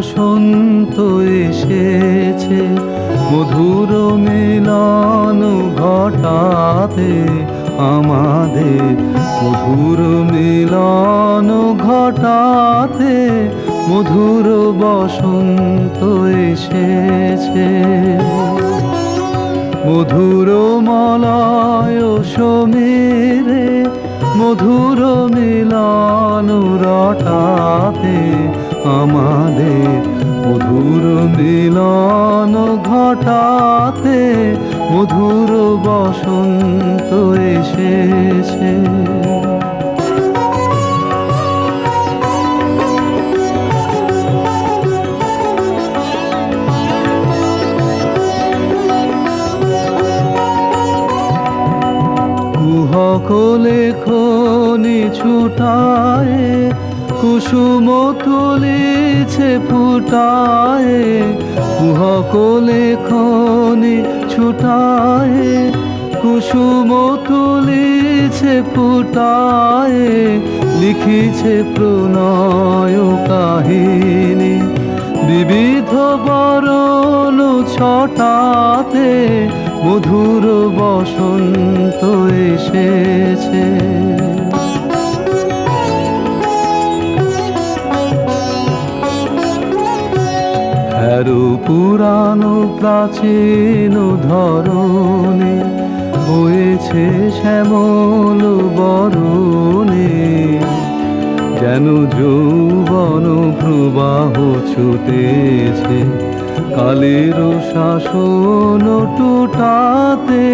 বসন্ত এসেছে, মধুর মিলন ঘটাতে আমাদের। মধুর মিলন ঘটাতে মধুর বসন্ত এসেছে। মধুর মলয় সমীরে মধুর মিলন রটাতে আমাদের মধুর মিলন ঘটাতে মধুর বসন্ত এসেছে। কুহকলে খনি ছুটায় কুসুম তুলিছে ফুটায় কুহকলে খনি ছুটায়, কুসুম তুলিছে ফুটায়, লিখিছে প্রণয় কাহিনী। বিবিধ বরণ ছটাতে মধুর বসন্ত এসেছে। হ্যারো পুরানো প্রাচীন ধরনে হয়েছে শ্যামল বরণে। যেন যৌবন প্রবাহ ছুটেছে, কালের শাসন টুটাতে।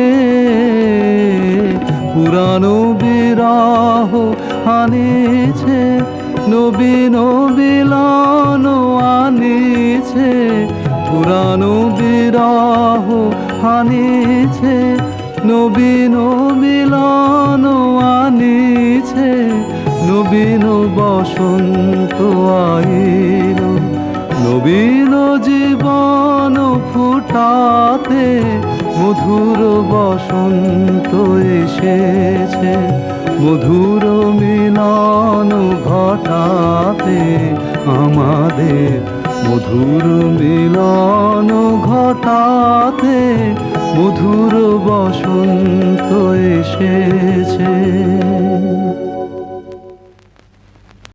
পুরানো বিরাহ আনিছে নবীন বিলান আনিছে নবীন মিলন আনিছে নবীন বসন্ত আইল। নবীন জীবন ফুটাতে মধুর বসন্ত এসেছে। মধুর মিলন ঘটাতে আমাদের মধুর মিলন মধুর বসন্ত এসেছে